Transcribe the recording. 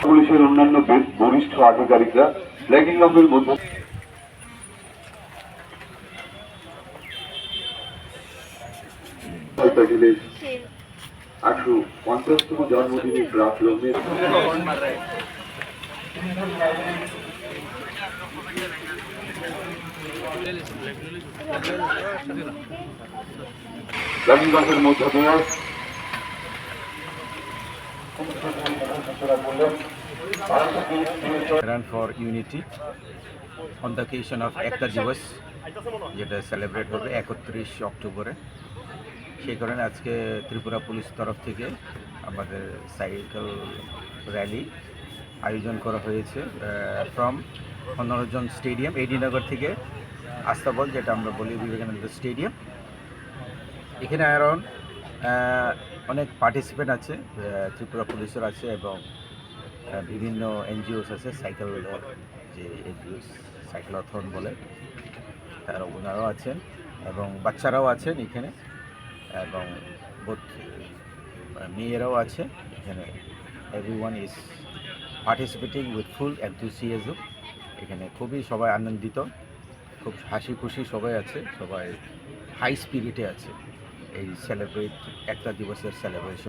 পুলিশের অন্যান্য বরিষ্ঠ আধিকারিকরা ফ্ল্যাগিং অফের মধ্যে আটশো পঞ্চাশতম জন্মদিনে ক্লাব লগ্নের ফ্ল্যাগিং অফের মধ্য run for unity on the occasion of একটা দিবস যেটা সেলিব্রেট হবে একত্রিশ অক্টোবরে। সেই কারণে আজকে ত্রিপুরা পুলিশ তরফ থেকে আমাদের সাইকেল র্যালি আয়োজন করা হয়েছে ফ্রম মনোরঞ্জন স্টেডিয়াম এডিনগর থেকে আস্তাবল, যেটা আমরা বলি বিবেকানন্দ স্টেডিয়াম এখানে অ্যারাউন্ড অনেক পার্টিসিপেন্ট আছে ত্রিপুরা পুলিশের আছে এবং বিভিন্ন এনজিওস আছে, সাইকেল, যে এনজিওস সাইকেলথন বলে, তারা ওনারাও আছেন এবং বাচ্চারাও আছেন এখানে এবং মেয়েরাও আছে। এখানে every one is participating with full enthusiasm এখানে খুবই সবাই আনন্দিত, খুব হাসি খুশি সবাই আছে, সবাই হাই স্পিরিটে আছে। এই সেলিব্রেট একটা দিবসের সেলিব্রেশন